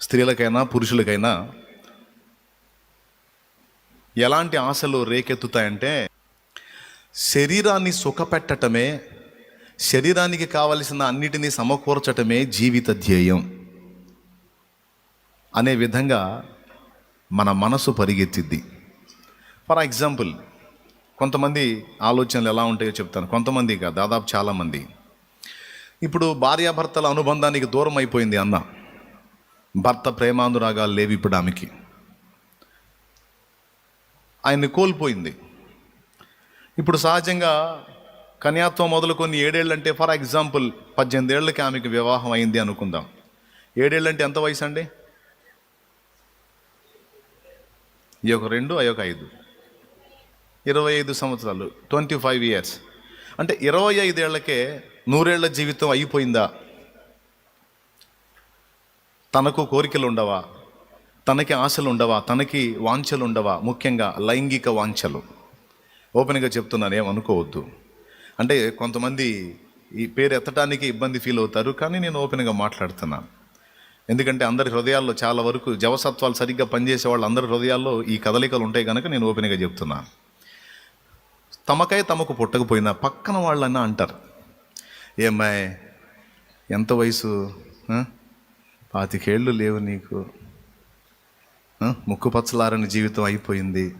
స్త్రీలకైనా పురుషులకైనా ఎలాంటి ఆశలు రేకెత్తుతాయంటే శరీరాన్ని సుఖపెట్టటమే శరీరానికి కావలసిన అన్నిటినీ సమకూర్చటమే జీవిత ధ్యేయం అనే విధంగా మన మనసు పరిగెత్తిద్ది. ఫర్ ఎగ్జాంపుల్ కొంతమంది ఆలోచనలు ఎలా ఉంటాయో చెప్తాను. కొంతమంది కాదు దాదాపు చాలామంది. ఇప్పుడు భార్యాభర్తల అనుబంధానికి దూరం అయిపోయింది అన్న. భర్త ప్రేమానురాగాలు లేవు ఇప్పుడు ఆమెకి. ఆయన్ని కోల్పోయింది. ఇప్పుడు సహజంగా కన్యాత్వం మొదలుకొని ఏడేళ్ళు అంటే ఫర్ ఎగ్జాంపుల్ పద్దెనిమిది ఏళ్ళకి ఆమెకి వివాహం అయింది అనుకుందాం. ఏడేళ్ళు అంటే ఎంత వయసు అండి? ఈ ఒక రెండు అయ్యొక ఐదు. ఇరవై ఐదు సంవత్సరాలు ట్వంటీ ఫైవ్ ఇయర్స్. అంటే ఇరవై ఐదేళ్ళకే నూరేళ్ళ జీవితం అయిపోయిందా? తనకు కోరికలు ఉండవా తనకి ఆశలు ఉండవా తనకి వాంఛలు ఉండవా ముఖ్యంగా లైంగిక వాంఛలు. ఓపెన్గా చెప్తున్నాను ఏమనుకోవద్దు అంటే కొంతమంది ఈ పేరు ఎత్తడానికి ఇబ్బంది ఫీల్ అవుతారు కానీ నేను ఓపెన్గా మాట్లాడుతున్నాను ఎందుకంటే అందరి హృదయాల్లో చాలా వరకు జవసత్వాలు సరిగ్గా పనిచేసే వాళ్ళు అందరి హృదయాల్లో ఈ కదలికలు ఉంటాయి కనుక నేను ఓపెన్గా చెప్తున్నాను తమకై తమకు పుట్టకపోయినా పక్కన వాళ్ళన్నా అంటారు. ఏమ్మాయ్ ఎంత వయసు? పాతికేళ్ళు లేవు నీకు. ముక్కుపచ్చలారని జీవితం అయిపోయింది.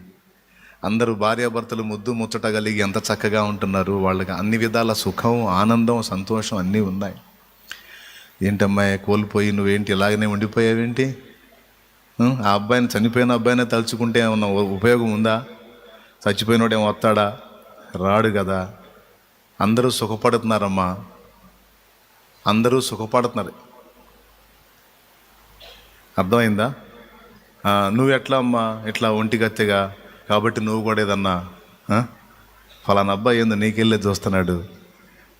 అందరూ భార్యాభర్తలు ముద్దు ముచ్చట కలిగి ఎంత చక్కగా ఉంటున్నారు. వాళ్ళకి అన్ని విధాల సుఖం ఆనందం సంతోషం అన్నీ ఉన్నాయి. ఏంటమ్మా కోల్పోయి నువ్వేంటి ఇలాగనే ఉండిపోయావేంటి? ఆ? ఆ అబ్బాయిని చనిపోయిన అబ్బాయినే తలుచుకుంటే ఏమన్నా ఉపయోగం ఉందా? చచ్చిపోయినోడు ఏమో వస్తాడా? రాడు కదా. అందరూ సుఖపడుతున్నారమ్మా. అందరూ సుఖపడుతున్నారు. అర్థమైందా? నువ్వు ఎట్లా అమ్మా ఇట్లా ఒంటిగత్తెగా కాబట్టి నువ్వు కూడా ఏదన్నా ఫలానా అబ్బాయి ఏందో నీకెళ్ళే చూస్తున్నాడు.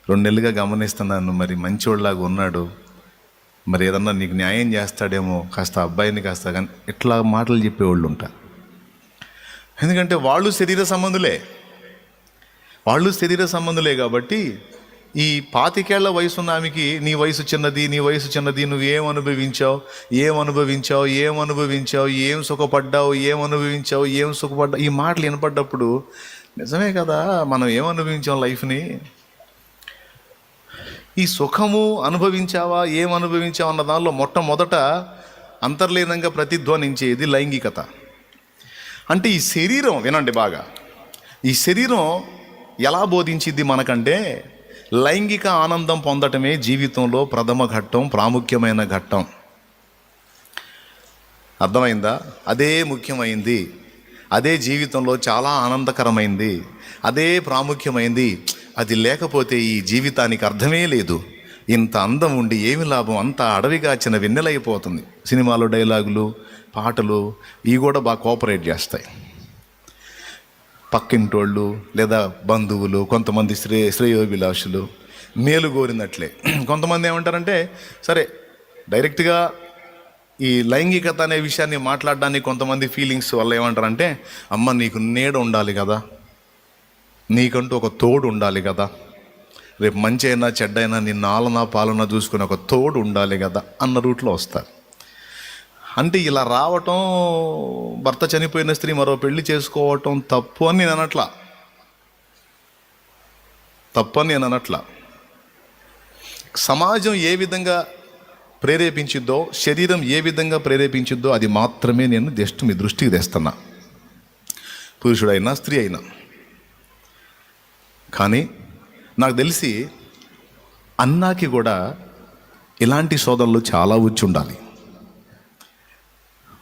రెండు నెలలుగా గమనిస్తున్నాను మరి మంచివాళ్ళలాగా ఉన్నాడు. మరి ఏదన్నా నీకు న్యాయం చేస్తాడేమో కాస్త అబ్బాయిని కాస్త కానీ ఇట్లా మాటలు చెప్పేవాళ్ళు ఉంటారు ఎందుకంటే వాళ్ళు శరీర సంబంధులే. వాళ్ళు శరీర సంబంధులే కాబట్టి ఈ పాతికేళ్ళ వయసు ఉన్న ఆమెకి నీ వయసు చిన్నది నీ వయసు చిన్నది నువ్వు ఏం అనుభవించావు? ఏం అనుభవించావు? ఏం అనుభవించావు? ఏం సుఖపడ్డావు? ఏం అనుభవించావు? ఏం సుఖపడ్డావు ఈ మాటలు వినపడ్డప్పుడు నిజమే కదా మనం ఏం అనుభవించాం లైఫ్ని? ఈ సుఖము అనుభవించావా? ఏం అనుభవించావు అన్న దానిలో మొట్టమొదట అంతర్లీనంగా ప్రతిధ్వనించేది లైంగికత. అంటే ఈ శరీరం వినండి బాగా ఈ శరీరం ఎలా బోధించింది మనకంటే లైంగిక ఆనందం పొందటమే జీవితంలో ప్రథమ ఘట్టం ప్రాముఖ్యమైన ఘట్టం. అర్థమైందా? అదే ముఖ్యమైంది. అదే జీవితంలో చాలా ఆనందకరమైంది. అదే ప్రాముఖ్యమైంది. అది లేకపోతే ఈ జీవితానికి అర్థమే లేదు. ఇంత అందం ఉండి ఏమి లాభం? అంత అడవిగాచిన వెన్నెలైపోతుంది సినిమాలో డైలాగులు పాటలు ఇవి కూడా బాగా కోఆపరేట్ చేస్తాయి. పక్కింటోళ్ళు లేదా బంధువులు కొంతమంది శ్రే శ్రేయోభిలాషులు మేలు కోరినట్లే. కొంతమంది ఏమంటారంటే సరే డైరెక్ట్గా ఈ లైంగికత అనే విషయాన్ని మాట్లాడడానికి కొంతమంది ఫీలింగ్స్ వల్ల ఏమంటారంటే అమ్మ నీకు నీడ ఉండాలి కదా. నీకంటూ ఒక తోడు ఉండాలి కదా. రేపు మంచి అయినా చెడ్డైనా నిన్న ఆలన పాలన చూసుకుని ఒక తోడు ఉండాలి కదా అన్న రూట్లో వస్తారు. అంటే ఇలా రావటం భర్త చనిపోయిన స్త్రీ మరో పెళ్ళి చేసుకోవటం తప్పు అని నేను అనట్లా. తప్పు అని నేను అనట్లా. సమాజం ఏ విధంగా ప్రేరేపించిద్దో శరీరం ఏ విధంగా ప్రేరేపించిద్దో అది మాత్రమే నేను జస్ట్ మీ దృష్టికి తెస్తున్నా. పురుషుడైనా స్త్రీ అయినా. కానీ నాకు తెలిసి అన్నాకి కూడా ఇలాంటి సోదరులు చాలా వచ్చి ఉండాలి.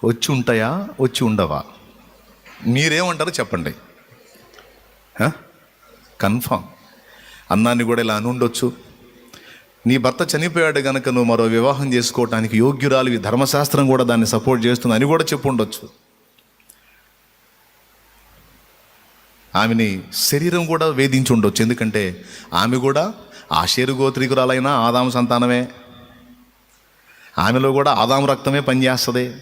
వచ్చి ఉంటాయా? వచ్చి ఉండవా? మీరేమంటారో చెప్పండి. కన్ఫామ్. అన్నాన్ని కూడా ఇలా అని ఉండొచ్చు నీ భర్త చనిపోయాడు కనుక నువ్వు మరో వివాహం చేసుకోవటానికి యోగ్యురాలు ధర్మశాస్త్రం కూడా దాన్ని సపోర్ట్ చేస్తుంది అని కూడా చెప్పు ఉండొచ్చు ఆమెని శరీరం కూడా వేధించి ఉండొచ్చు ఎందుకంటే ఆమె కూడా ఆశేరు గోత్రికురాలైన ఆదాము సంతానమే. ఆమెలో కూడా ఆదాము రక్తమే పనిచేస్తుంది.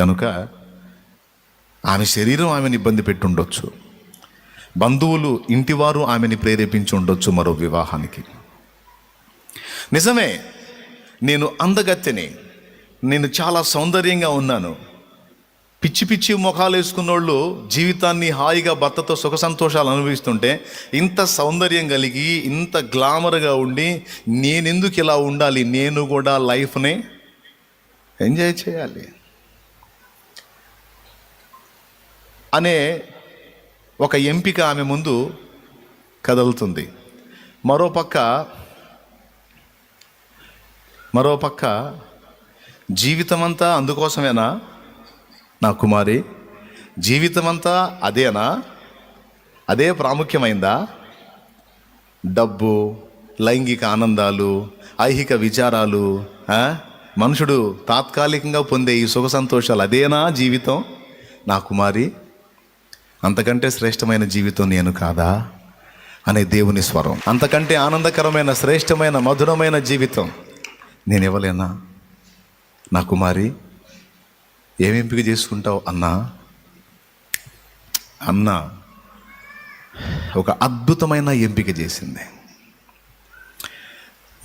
గనుక ఆమె శరీరం ఆమెను ఇబ్బంది పెట్టుండొచ్చు. బంధువులు ఇంటివారు ఆమెని ప్రేరేపించి ఉండొచ్చు మరో వివాహానికి. నిజమే నేను అందగత్తెని నేను చాలా సౌందర్యంగా ఉన్నాను. పిచ్చి పిచ్చి ముఖాలు వేసుకున్నోళ్ళు జీవితాన్ని హాయిగా భర్తతో సుఖ సంతోషాలు అనుభవిస్తుంటే ఇంత సౌందర్యం కలిగి ఇంత గ్లామర్గా ఉండి నేనెందుకు ఇలా ఉండాలి? నేను కూడా లైఫ్ని ఎంజాయ్ చేయాలి. అనే ఒక ఎంపిక ఆమె ముందు కదులుతుంది. మరోపక్క మరోపక్క జీవితమంతా అందుకోసమేనా నా కుమారి? జీవితమంతా అదేనా? అదే ప్రాముఖ్యమైందా? డబ్బు లైంగిక ఆనందాలు ఐహిక విచారాలు మనుషుడు తాత్కాలికంగా పొందే ఈ సుఖ సంతోషాలు అదేనా జీవితం? నా కుమారి అంతకంటే శ్రేష్టమైన జీవితం నేను కాదా? అనే దేవుని స్వరం. అంతకంటే ఆనందకరమైన శ్రేష్టమైన మధురమైన జీవితం నేను ఇవ్వలేనా? నా కుమారి ఏం ఎంపిక చేసుకుంటావు అన్నా? అన్న ఒక అద్భుతమైన ఎంపిక చేసింది.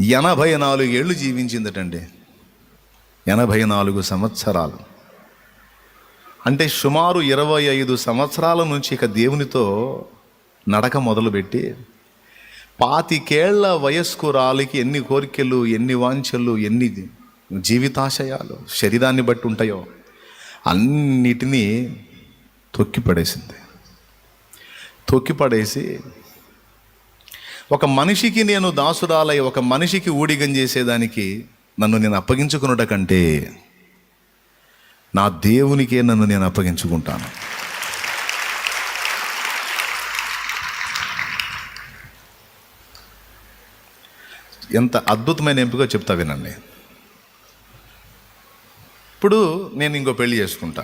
ఎనభై నాలుగు ఏళ్ళు జీవించిందటండి. ఎనభై నాలుగు సంవత్సరాలు. అంటే సుమారు ఇరవై ఐదు సంవత్సరాల నుంచి ఇక దేవునితో నడక మొదలుపెట్టి పాతికేళ్ళ వయస్కురాలికి ఎన్ని కోరికలు ఎన్ని వాంఛలు ఎన్ని జీవితాశయాలు శరీరాన్ని బట్టి ఉంటాయో అన్నిటినీ తొక్కిపడేసింది. తొక్కిపడేసి ఒక మనిషికి నేను దాసురాలై ఒక మనిషికి ఊడిగం చేసేదానికి నన్ను నేను అప్పగించుకున్నట కంటే నా దేవునికే నన్ను నేను అప్పగించుకుంటాను. ఎంత అద్భుతమైన ఎంపిక చెప్తా వినండి. ఇప్పుడు నేను ఇంకో పెళ్ళి చేసుకుంటా.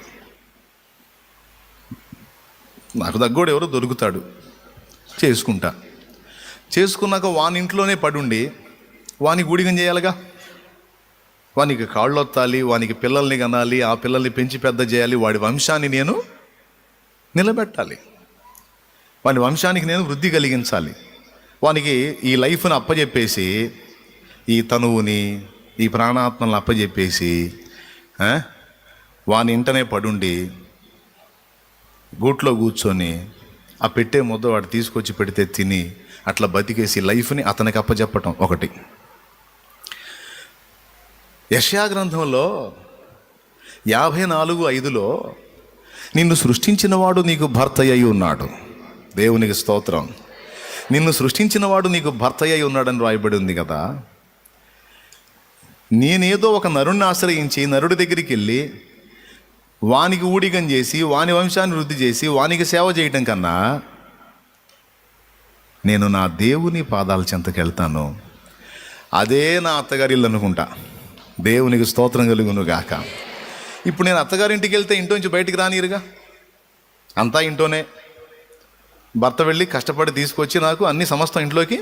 నాకు దగ్గోడు ఎవరో దొరుకుతాడు. చేసుకుంటా. చేసుకున్నాక వాని ఇంట్లోనే పడుండి వానికి గూడిగం చేయాలిగా? వానికి కాళ్ళు వత్తాలి వానికి పిల్లల్ని కనాలి ఆ పిల్లల్ని పెంచి పెద్ద చేయాలి వాడి వంశాన్ని నేను నిలబెట్టాలి. వాని వంశానికి నేను వృద్ధి కలిగించాలి. వానికి ఈ లైఫ్ని అప్పజెప్పేసి ఈ తనువుని ఈ ప్రాణాత్మలను అప్పజెప్పేసి వాని ఇంటనే పడుండి గూట్లో కూర్చొని ఆ పెట్టే ముద్ద వాడు తీసుకొచ్చి పెడితే తిని అట్లా బతికేసి లైఫ్ని అతనికి అప్పచెప్పటం ఒకటి. యష్యా గ్రంథంలో యాభై నాలుగు ఐదులో నిన్ను సృష్టించినవాడు నీకు భర్త అయి ఉన్నాడు. దేవునికి స్తోత్రం. నిన్ను సృష్టించినవాడు నీకు భర్త అయి ఉన్నాడని రాయబడి ఉంది కదా. నేనేదో ఒక నరుణ్ణి ఆశ్రయించి నరుడి దగ్గరికి వెళ్ళి వానికి ఊడిగం చేసి వాని వంశాన్ని వృద్ధి చేసి వానికి సేవ చేయటం కన్నా నేను నా దేవుని పాదాల చెంతకెళ్తాను. అదే నా అత్తగారి ఇల్లు అనుకుంటా. దేవునికి స్తోత్రం కలుగును గాక ఇప్పుడు నేను అత్తగారింటికి వెళ్తే ఇంట్లో నుంచి బయటికి రానిరుగా అంతా ఇంట్లోనే. భర్త వెళ్ళి కష్టపడి తీసుకొచ్చి నాకు అన్ని సమస్తం ఇంట్లోకి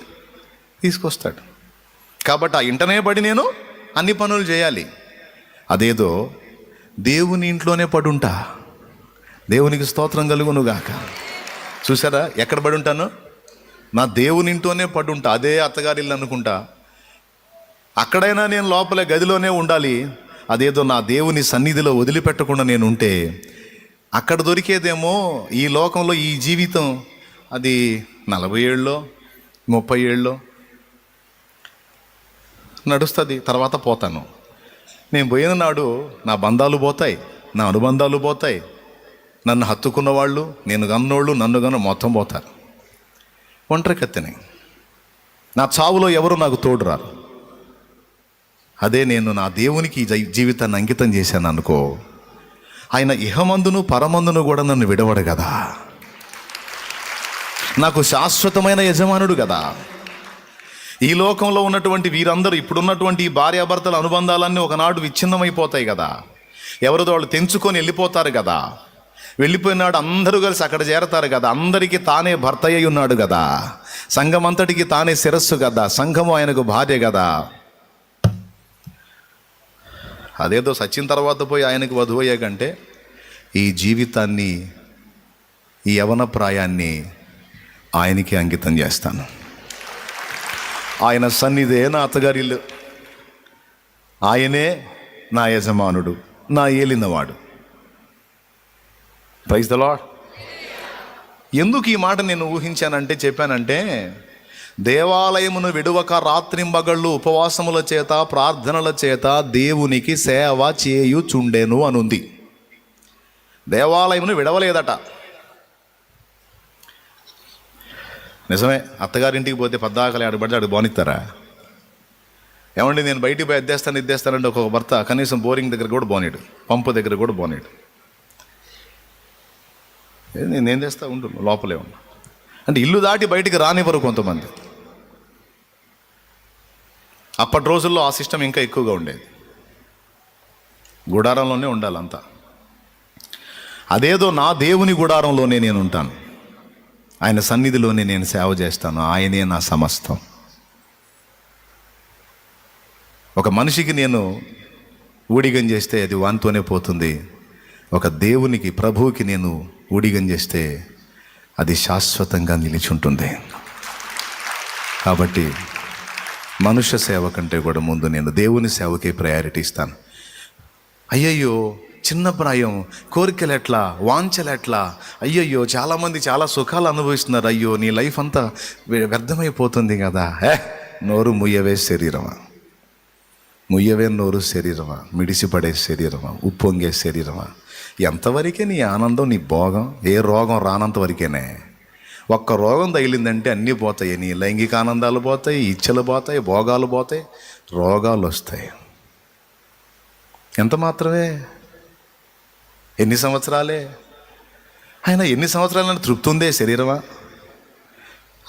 తీసుకొస్తాడు. కాబట్టి ఆ ఇంటనే పడి నేను అన్ని పనులు చేయాలి. అదేదో దేవుని ఇంట్లోనే పడుంటా. దేవునికి స్తోత్రం కలుగును గాక చూసారా ఎక్కడ పడి ఉంటాను నా దేవుని ఇంట్లోనే పడుంటా. అదే అత్తగారిల్లు అనుకుంటా. అక్కడైనా నేను లోపల గదిలోనే ఉండాలి. అదేదో నా దేవుని సన్నిధిలో వదిలిపెట్టకుండా నేను ఉంటే అక్కడ దొరికేదేమో ఈ లోకంలో ఈ జీవితం. అది నలభై ఏళ్ళలో ముప్పై ఏళ్ళలో నడుస్తుంది తర్వాత పోతాను. నేను పోయిన నాడు నా బంధాలు పోతాయి నా అనుబంధాలు పోతాయి. నన్ను హత్తుకున్న వాళ్ళు నేను గన్నోళ్ళు నన్ను గన్న మొత్తం పోతారు. ఒంటరి కత్తిని నా చావులో ఎవరు నాకు తోడు రారు అదే నేను నా దేవునికి జీవితాన్ని అంకితం చేశాను అనుకో. ఆయన ఇహమందును పరమందును కూడా నన్ను విడవడు కదా. నాకు శాశ్వతమైన యజమానుడు కదా. ఈ లోకంలో ఉన్నటువంటి వీరందరూ ఇప్పుడున్నటువంటి ఈ భార్యాభర్తల అనుబంధాలన్నీ ఒకనాడు విచ్ఛిన్నమైపోతాయి కదా. ఎవరిదో వాళ్ళు తెంచుకొని వెళ్ళిపోతారు కదా. వెళ్ళిపోయినాడు అందరూ కలిసి అక్కడ చేరతారు కదా. అందరికీ తానే భర్త అయి ఉన్నాడు కదా. సంఘం అంతటికి తానే శిరస్సు కదా. సంఘము ఆయనకు భార్య కదా. అదేదో సచిన్ తర్వాత పోయి ఆయనకు వధువయ్యే అయ్యాకంటే ఈ జీవితాన్ని ఈ యవన ప్రాయాన్ని ఆయనకి అంకితం చేస్తాను. ఆయన సన్నిధే నా అత్తగారి ఇల్లు ఆయనే నా యజమానుడు నా ఏలినవాడు. ప్రైజ్ ద లాడ్ ఎందుకు ఈ మాట నేను ఊహించానంటే చెప్పానంటే దేవాలయమును విడువక రాత్రింబగళ్ళు ఉపవాసముల చేత ప్రార్థనల చేత దేవునికి సేవ చేయుచుండెను అనుంది. దేవాలయమును విడవలేదట. నిజమే అత్తగారింటికి పోతే పద్దాకలి అడుగుబడితే అడుగు బానిస్తారా ఏమండి నేను బయటికి పోయి ఎద్దేస్తాను ఇద్దేస్తానంటే ఒక భర్త కనీసం బోరింగ్ దగ్గర కూడా బోనేడు పంపు దగ్గర కూడా బోనేడు. నేను ఏం చేస్తా ఉండు లోపలే ఉన్నా. అంటే ఇల్లు దాటి బయటికి రానివ్వరు కొంతమంది. అప్పటి రోజుల్లో ఆ సిస్టమ్ ఇంకా ఎక్కువగా ఉండేది. గుడారంలోనే ఉండాలంతా. అదేదో నా దేవుని గుడారంలోనే నేను ఉంటాను. ఆయన సన్నిధిలోనే నేను సేవ చేస్తాను. ఆయనే నా సమస్తం. ఒక మనిషికి నేను ఊడిగం చేస్తే అది వానితోనే పోతుంది. ఒక దేవునికి ప్రభువుకి నేను ఊడిగం చేస్తే అది శాశ్వతంగా నిలిచి ఉంటుంది. కాబట్టి మనుష్య సేవ కంటే కూడా ముందు నేను దేవుని సేవకే ప్రయారిటీ ఇస్తాను. అయ్యయ్యో చిన్న ప్రాయం కోరికలు ఎట్లా వాంఛలు ఎట్లా? అయ్యయ్యో చాలామంది చాలా సుఖాలు అనుభవిస్తున్నారు. అయ్యో నీ లైఫ్ అంతా వ్యర్థమైపోతుంది కదా. ఏ నోరు ముయ్యవే శరీరమా? ముయ్యవే నోరు శరీరమా? మిడిసిపడే శరీరమా? ఉప్పొంగే శరీరమా? ఎంతవరకే నీ ఆనందం నీ భోగం? ఏ రోగం రానంత వరకేనే. ఒక్క రోగం తగిలిందంటే అన్నీ పోతాయి. నీ లైంగిక ఆనందాలు పోతాయి ఇచ్చలు పోతాయి భోగాలు పోతాయి రోగాలు వస్తాయి. ఎంత మాత్రమే? ఎన్ని సంవత్సరాలే? ఆయన ఎన్ని సంవత్సరాలని తృప్తి ఉందే శరీరమా?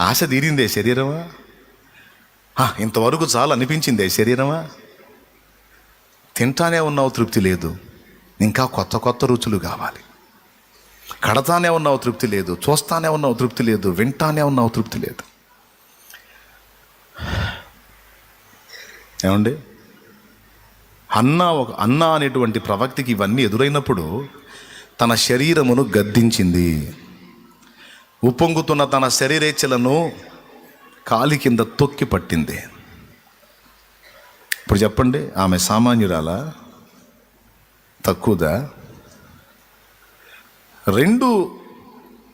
ఆశ తీరిందే శరీరమా? ఆ, ఇంతవరకు చాలు అనిపించిందే శరీరమా? తింటానే ఉన్నావు తృప్తి లేదు. ఇంకా కొత్త కొత్త రుచులు కావాలి. కడతానే ఉన్నావు తృప్తి లేదు చూస్తానే ఉన్నావు తృప్తి లేదు వింటానే ఉన్నావు తృప్తి లేదు. ఏమండి? అన్న ఒక అన్న అనేటువంటి ప్రవక్తికి ఇవన్నీ ఎదురైనప్పుడు తన శరీరమును గద్దించింది. ఉప్పొంగుతున్న తన శరీరేచ్ఛలను కాలి కింద తొక్కి పట్టింది. ఇప్పుడు చెప్పండి ఆమె సామాన్యురాలా? తక్కువదా? రెండు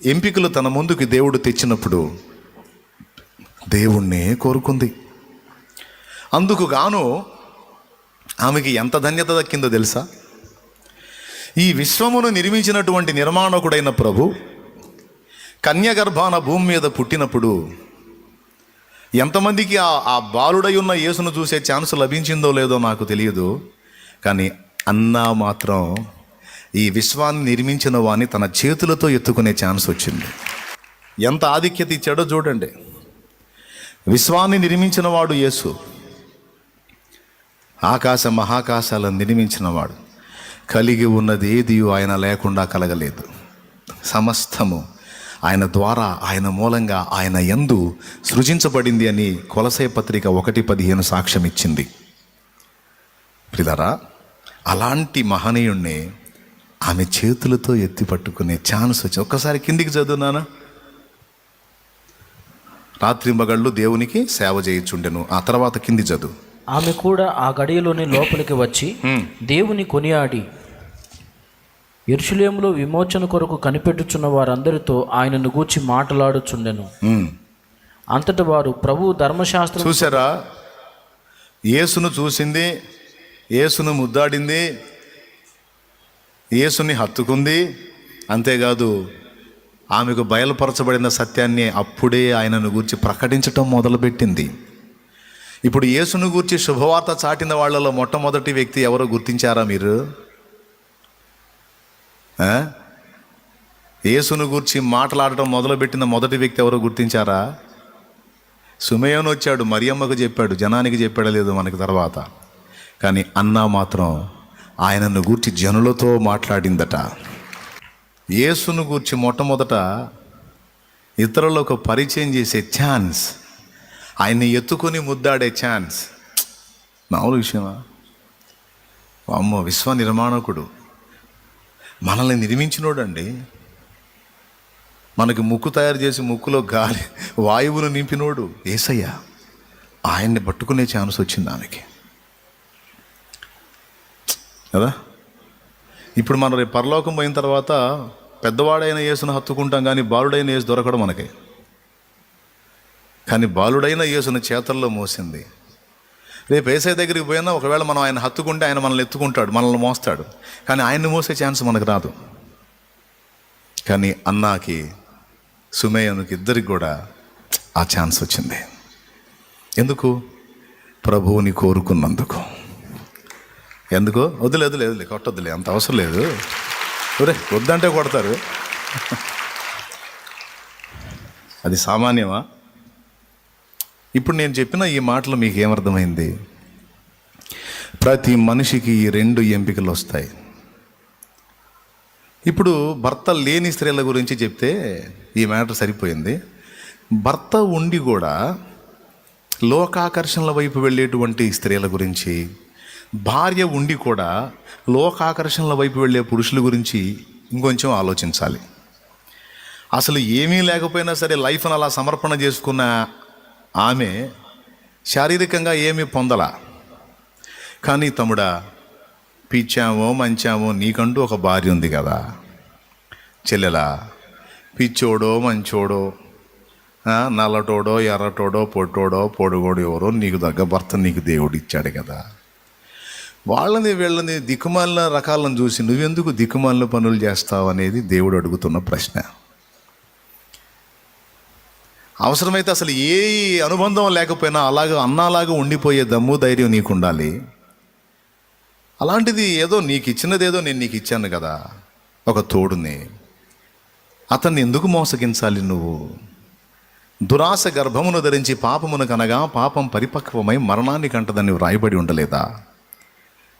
ఎంపికలు తన ముందుకు దేవుడు తెచ్చినప్పుడు దేవుణ్ణే కోరుకుంది. అందుకు గాను ఆమెకి ఎంత ధన్యత దక్కిందో తెలుసా? ఈ విశ్వమును నిర్మించినటువంటి నిర్మాణకుడైన ప్రభు కన్యగర్భాన భూమి మీద పుట్టినప్పుడు ఎంతమందికి ఆ ఆ బాలుడై ఉన్న యేసును చూసే ఛాన్స్ లభించిందో లేదో నాకు తెలియదు కానీ అన్నా మాత్రం ఈ విశ్వాన్ని నిర్మించిన వాణ్ణి తన చేతులతో ఎత్తుకునే ఛాన్స్ వచ్చింది. ఎంత ఆధిక్యత ఇచ్చాడో చూడండి. విశ్వాన్ని నిర్మించిన వాడు యేసు. ఆకాశ మహాకాశాలను నిర్మించినవాడు కలిగి ఉన్నది ఏది ఆయన లేకుండా కలగలేదు. సమస్తము ఆయన ద్వారా ఆయన మూలంగా ఆయన ఎందు సృజించబడింది అని కొలసే పత్రిక ఒకటి పదిహేను సాక్ష్యం ఇచ్చింది ప్రిదరా అలాంటి మహనీయుణ్ణి ఆమె చేతులతో ఎత్తి పట్టుకునే ఛాన్స్ వచ్చి ఒక్కసారి కిందికి చదువునానా రాత్రి మగళ్ళు దేవునికి సేవ చేయించుండెను. ఆ తర్వాత కింది చదువు. ఆమె కూడా ఆ గడియలోనే లోపలికి వచ్చి దేవుని కొనియాడి. ఎరుషులేములో విమోచన కొరకు కనిపెట్టుచున్న వారందరితో ఆయనను గూర్చి మాట్లాడుచుండెను. అంతట వారు ప్రభు ధర్మశాస్త్రం చూసారా యేసును చూసింది యేసును ముద్దాడింది యేసుని హత్తుకుంది. అంతేకాదు ఆమెకు బయలుపరచబడిన సత్యాన్ని అప్పుడే ఆయనను గూర్చి ప్రకటించటం మొదలుపెట్టింది. ఇప్పుడు యేసును గూర్చి శుభవార్త చాటిన వాళ్ళలో మొట్టమొదటి వ్యక్తి ఎవరో గుర్తించారా మీరు? యేసును గూర్చి మాట్లాడటం మొదలుపెట్టిన మొదటి వ్యక్తి ఎవరో గుర్తించారా? సుమయోను వచ్చాడు మరియమ్మకు చెప్పాడు జనానికి చెప్పాడు లేదు మనకి తర్వాత. కానీ అన్నా మాత్రం ఆయనను గూర్చి జనులతో మాట్లాడిందట. యేసును గూర్చి మొట్టమొదట ఇతరులకు పరిచయం చేసే ఛాన్స్ ఆయన్ని ఎత్తుకొని ముద్దాడే ఛాన్స్. మామూలు విషయమా? అమ్మో విశ్వ నిర్మాణకుడు. మనల్ని నిర్మించినోడండి. మనకి ముక్కు తయారు చేసి ముక్కులో గాలి వాయువును నింపినోడు ఏసయ్య. ఆయన్ని పట్టుకునే ఛాన్స్ వచ్చింది ఆమెకి. కదా? ఇప్పుడు మనం రేపు పరలోకం పోయిన తర్వాత పెద్దవాడైన యేసును హత్తుకుంటాం కానీ బాలుడైన యేసు దొరకడం మనకి. కానీ బాలుడైన యేసును చేతల్లో మోసింది. రేపు ఏసై దగ్గరికి పోయినా ఒకవేళ మనం ఆయన హత్తుకుంటే ఆయన మనల్ని ఎత్తుకుంటాడు మనల్ని మోస్తాడు. కానీ ఆయన్ని మోసే ఛాన్స్ మనకు రాదు. కానీ అన్నాకి సుమేయనుకి ఇద్దరికి కూడా ఆ ఛాన్స్ వచ్చింది. ఎందుకు? ప్రభువుని కోరుకున్నందుకు. ఎందుకు? వదిలే వదిలే వదిలే కొట్టొద్దులే అంత అవసరం లేదు. ఒరే వద్దంటే కొడతారు. అది సామాన్యమా? ఇప్పుడు నేను చెప్పిన ఈ మాటలు మీకు ఏమర్థమైంది? ప్రతి మనిషికి ఈ రెండు ఎంపికలు వస్తాయి. ఇప్పుడు భర్త లేని స్త్రీల గురించి చెప్తే ఈ మ్యాటర్ సరిపోయింది. భర్త ఉండి కూడా లోకాకర్షణల వైపు వెళ్ళేటువంటి స్త్రీల గురించి భార్య ఉండి కూడా లోకాకర్షణల వైపు వెళ్ళే పురుషుల గురించి ఇంకొంచెం ఆలోచించాలి. అసలు ఏమీ లేకపోయినా సరే లైఫ్ని అలా సమర్పణ చేసుకున్న ఆమె శారీరకంగా ఏమీ పొందల. కానీ తమ్ముడా పిచ్చామో మంచామో నీకంటూ ఒక భార్య ఉంది కదా. చెల్లెలా పిచ్చోడో మంచోడో నల్లటోడో ఎర్రటోడో పొట్టోడో పొడుగోడు ఎవరో నీకు తగ్గ భర్త నీకు దేవుడు ఇచ్చాడు కదా. వాళ్ళని వీళ్ళని దిక్కుమాలిన రకాలను చూసి నువ్వెందుకు దిక్కుమాలిన పనులు చేస్తావు అనేది దేవుడు అడుగుతున్న ప్రశ్న. అవసరమైతే అసలు ఏ అనుబంధం లేకపోయినా అలాగ అన్నలాగా ఉండిపోయే దమ్ము ధైర్యం నీకు ఉండాలి అలాంటిది ఏదో నీకు ఇచ్చినదేదో నేను నీకు ఇచ్చాను కదా ఒక తోడుని. అతన్ని ఎందుకు మోసగించాలి నువ్వు? దురాశ గర్భమును ధరించి పాపమును కనగా పాపం పరిపక్వమై మరణాన్ని కంటదని వ్రాయబడి ఉండలేదా?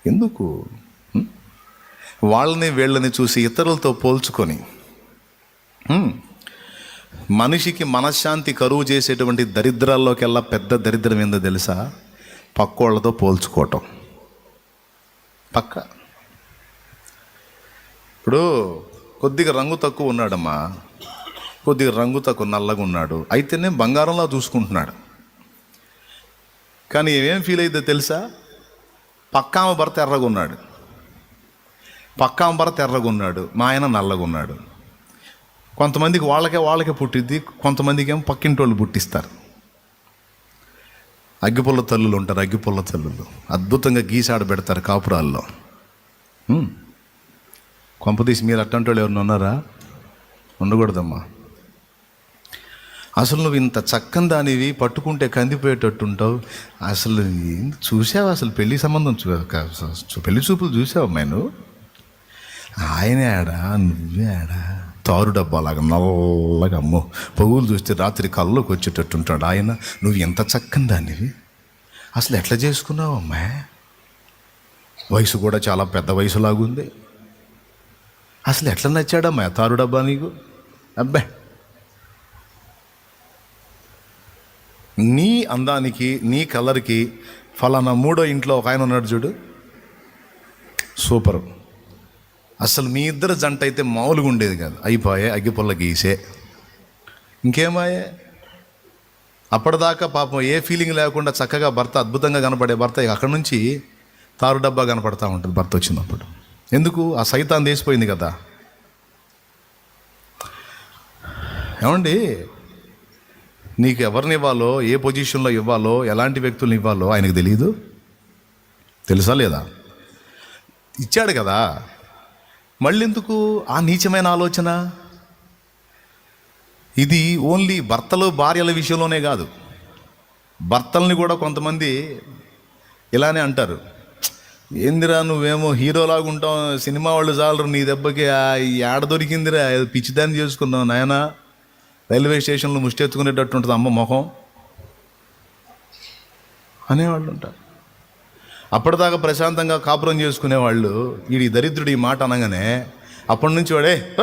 ఎందుకు? వాళ్ళని వీళ్ళని చూసి ఇతరులతో పోల్చుకొని మనిషికి మనశ్శాంతి కరువు చేసేటువంటి దరిద్రాల్లోకెల్లా పెద్ద దరిద్రం ఏందో తెలుసా? పక్కోళ్ళతో పోల్చుకోవటం. పక్క. ఇప్పుడు కొద్దిగా రంగు తక్కువ ఉన్నాడమ్మా. కొద్దిగా రంగు తక్కువ నల్లగా ఉన్నాడు. అయితేనే బంగారంలా చూసుకుంటున్నాడు. కానీ ఏమేం ఫీల్ అయిందో తెలుసా? పక్కామ భర్త ఎర్రగా ఉన్నాడు పక్కామ భర్త ఎర్రగున్నాడు. మా ఆయన నల్లగున్నాడు. కొంతమందికి వాళ్ళకే వాళ్ళకే పుట్టిద్ది కొంతమందికి ఏమో పక్కింటి వాళ్ళు పుట్టిస్తారు. అగ్గిపుల్ల తల్లులు ఉంటారు అగ్గిపుల్ల తల్లులు. అద్భుతంగా గీసాడ పెడతారు కాపురాల్లో. హ్మ్. కొంపదీసి మీరు అట్టంటి వాళ్ళు ఎవరిని ఉన్నారా? ఉండకూడదమ్మా. అసలు నువ్వు ఇంత చక్కని దానివి పట్టుకుంటే కందిపోయేటట్టుంటావు. అసలు చూసావు అసలు పెళ్ళి సంబంధం చూ పెళ్ళి చూపులు చూసావు నేను నువ్వు? ఆయన ఆడా నువ్వే ఆడా? తారు డబ్బాలాగా నల్లగా అమ్మో పొగులు చూస్తే రాత్రి కళ్ళలోకి వచ్చేటట్టుంటాడు ఆయన. నువ్వు ఎంత చక్కని దానివి? అసలు ఎట్లా చేసుకున్నావు అమ్మా వయసు కూడా చాలా పెద్ద వయసులాగుంది. అసలు ఎట్లా నచ్చాడమ్మా తారు డబ్బా నీకు? అబ్బే నీ అందానికి నీ కలర్కి ఫలానా మూడో ఇంట్లో ఒక ఆయన ఉన్నాడు చూడు. సూపర్. అసలు మీ ఇద్దరు జంట అయితే మామూలుగా ఉండేది కాదు. అయిపోయే అగ్గిపుల్ల గీసే. ఇంకేమాయే? అప్పటిదాకా పాపం ఏ ఫీలింగ్ లేకుండా చక్కగా భర్త అద్భుతంగా కనపడే భర్త అక్కడి నుంచి తారు డబ్బా కనపడతా ఉంటుంది భర్త వచ్చినప్పుడు. ఎందుకు? ఆ సైతాన్ తీసిపోయింది కదా. ఏమండి? నీకు ఎవరిని ఇవ్వాలో ఏ పొజిషన్లో ఇవ్వాలో ఎలాంటి వ్యక్తులను ఇవ్వాలో ఆయనకు తెలియదు తెలుసా లేదా? ఇచ్చాడు కదా. మళ్ళీ ఎందుకు ఆ నీచమైన ఆలోచన? ఇది ఓన్లీ భర్తలు భార్యల విషయంలోనే కాదు. భర్తల్ని కూడా కొంతమంది ఇలానే అంటారు. ఏందిరా నువ్వేమో హీరోలాగా ఉంటావు సినిమా వాళ్ళు చాలరు నీ దెబ్బకి ఆ ఏడ దొరికిందిరా పిచ్చిదాన్ని చేసుకున్నావు నాయనా. రైల్వే స్టేషన్లో ముష్టెత్తుకునేటట్టు ఉంటుంది అమ్మ మొహం. అనేవాళ్ళు ఉంటారు. అప్పటిదాకా ప్రశాంతంగా కాపురం చేసుకునేవాళ్ళు వీడి దరిద్రుడు ఈ మాట అనగానే అప్పటి నుంచి వాడే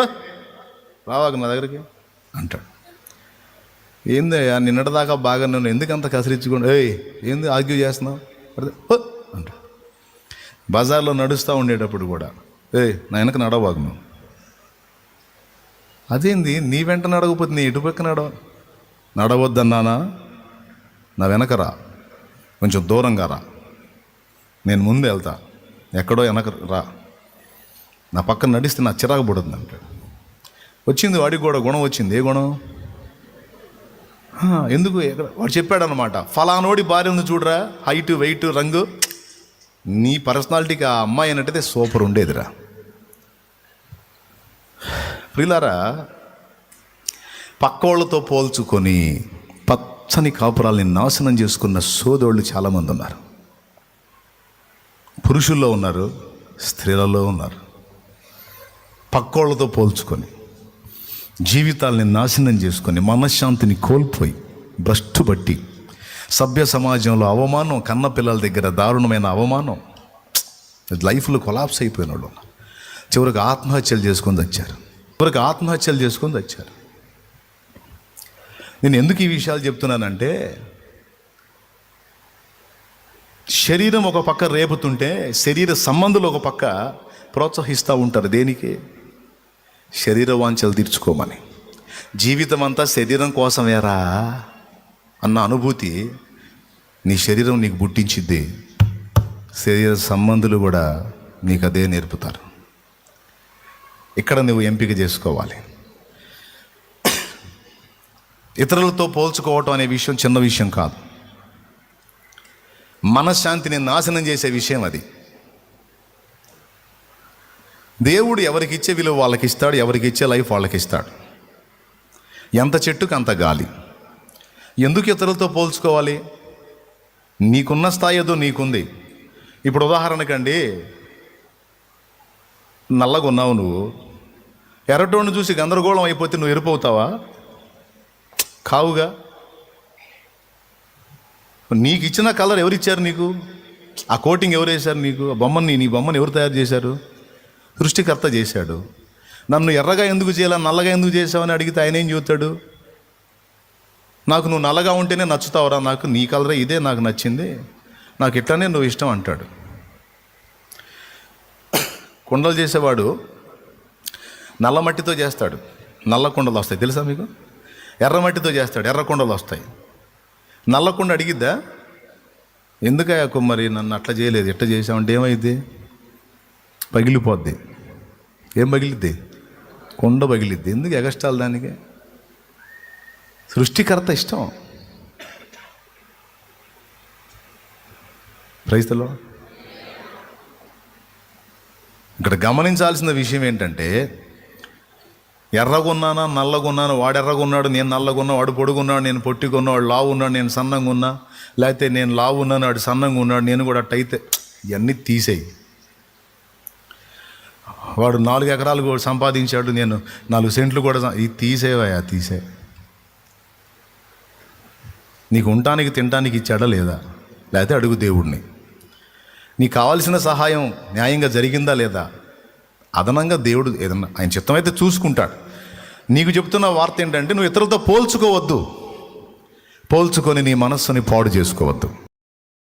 రావాక నా దగ్గరికి అంటాడు. ఏందయ్యా నిన్నటిదాకా బాగా నన్ను ఎందుకంత అంత కసిరించుకోండి ఏయ్ ఏంది ఆర్గ్యూ చేస్తున్నావు? అంటాడు. బజార్లో నడుస్తూ ఉండేటప్పుడు కూడా ఏయ్ నా వెనక నడవబాగు నువ్వు? అదేంది? నీ వెంట నడవకపోతే నీ ఇటు పక్క నడవ? నడవద్దన్నానా? నా వెనకరా కొంచెం దూరంగా రా. నేను ముందు వెళ్తా. ఎక్కడో వెనక రా. నా పక్కన నడిస్తే నా చిరాకు పడుతుంది అంటాడు. వచ్చింది వాడికి కూడా గుణం వచ్చింది. ఏ గుణం? ఎందుకు? ఎక్కడ వాడు చెప్పాడు అనమాట ఫలానోడి భార్య ఉంది చూడరా. హైట్ వెయిట్ రంగు. నీ పర్సనాలిటీకి ఆ అమ్మాయి అన్నట్టయితే సూపర్ ఉండేదిరా. ప్రియులారా పక్కోళ్ళతో పోల్చుకొని పచ్చని కాపురాల్ని నాశనం చేసుకున్న సోదరులు చాలామంది ఉన్నారు. పురుషుల్లో ఉన్నారు స్త్రీలలో ఉన్నారు. పక్కోళ్ళతో పోల్చుకొని జీవితాల్ని నాశనం చేసుకొని మనశ్శాంతిని కోల్పోయి భ్రష్టు బట్టి సభ్య సమాజంలో అవమానం కన్న పిల్లల దగ్గర దారుణమైన అవమానం లైఫ్లో కొలాప్స్ అయిపోయిన వాళ్ళు చివరికి ఆత్మహత్యలు చేసుకొని వచ్చారు. చివరికి ఆత్మహత్యలు చేసుకొని వచ్చారు నేను ఎందుకు ఈ విషయాలు చెప్తున్నానంటే శరీరం ఒక పక్క రేపుతుంటే శరీర సంబంధులు ఒక పక్క ప్రోత్సహిస్తూ ఉంటారు. దేనికి? శరీర వాంఛలు తీర్చుకోమని. జీవితం అంతా శరీరం కోసమేరా అన్న అనుభూతి నీ శరీరం నీకు పుట్టించిద్ది. శరీర సంబంధులు కూడా నీకు అదే నేర్పుతారు. ఇక్కడ నువ్వు ఎంపిక చేసుకోవాలి. ఇతరులతో పోల్చుకోవటం అనే విషయం చిన్న విషయం కాదు. మనశ్శాంతిని నాశనం చేసే విషయం అది. దేవుడు ఎవరికి ఇచ్చే విలువ వాళ్ళకి ఇస్తాడు ఎవరికి ఇచ్చే లైఫ్ వాళ్ళకి ఇస్తాడు ఎంత చెట్టుకు అంత గాలి. ఎందుకు ఇతరులతో పోల్చుకోవాలి? నీకున్న స్థాయి ఏదో నీకుంది. ఇప్పుడు ఉదాహరణకండి నల్లగా ఉన్నావు నువ్వు. ఎర్రటోడిని చూసి గందరగోళం అయిపోతే నువ్వు ఎరుపవుతావా? కావుగా. నీకు ఇచ్చిన కలర్ ఎవరు ఇచ్చారు నీకు? ఆ కోటింగ్ ఎవరు వేశారు నీకు? ఆ బొమ్మని నీ బొమ్మని ఎవరు తయారు చేశారు? సృష్టికర్త చేశాడు. నన్ను ఎర్రగా ఎందుకు చేయాలా నల్లగా ఎందుకు చేసావని అడిగితే ఆయన ఏం చెబుతాడు? నాకు నువ్వు నల్లగా ఉంటేనే నచ్చుతావురా నాకు నీ కలరే ఇదే నాకు నచ్చింది. నాకు ఇట్లానే నువ్వు ఇష్టం అంటాడు. కుండలు చేసేవాడు నల్ల మట్టితో చేస్తాడు. నల్ల కుండలు వస్తాయి. తెలుసా మీకు? ఎర్ర మట్టితో చేస్తాడు. ఎర్ర కుండలు వస్తాయి. నల్ల కుండ అడిగిద్దా? ఎందుకయ్యా కుమ్మరి? నన్ను అట్లా చేయలేదు. ఎట్లా చేసామంటే ఏమైంది పగిలిపోద్ది. ఏం పగిలిద్ది? కుండ పగిలిద్ది. ఎందుకు ఎగస్టాలు దానికి? సృష్టికర్త ఇష్టం. ప్రైస్తలో ఇక్కడ గమనించాల్సిన విషయం ఏంటంటే ఎర్రగున్నానా నల్లగున్నాను? వాడు ఎర్రగున్నాడు నేను నల్లగున్నా వాడు పొడుగున్నాడు నేను పొట్టిగున్నా వాడు లావు ఉన్నాడు నేను సన్నంగా ఉన్నా లేకపోతే నేను లావు ఉన్నాను వాడు సన్నంగా ఉన్నాడు నేను కూడా అట్టయితే ఇవన్నీ తీసేయి. వాడు నాలుగు ఎకరాలు కూడా సంపాదించాడు నేను. నాలుగు సెంట్లు కూడా ఇది తీసేవయా తీసే. నీకు ఉండటానికి తినటానికి ఇచ్చాడా లేదా? లేకపోతే అడుగు దేవుడిని నీకు కావాల్సిన సహాయం న్యాయంగా జరిగిందా లేదా? అదనంగా దేవుడు ఏదన్నా ఆయన చిత్తం అయితే చూసుకుంటాడు. నీకు చెప్తున్న వార్త ఏంటంటే నువ్వు ఇతరులతో పోల్చుకోవద్దు. పోల్చుకొని నీ మనస్సుని పాడు చేసుకోవద్దు.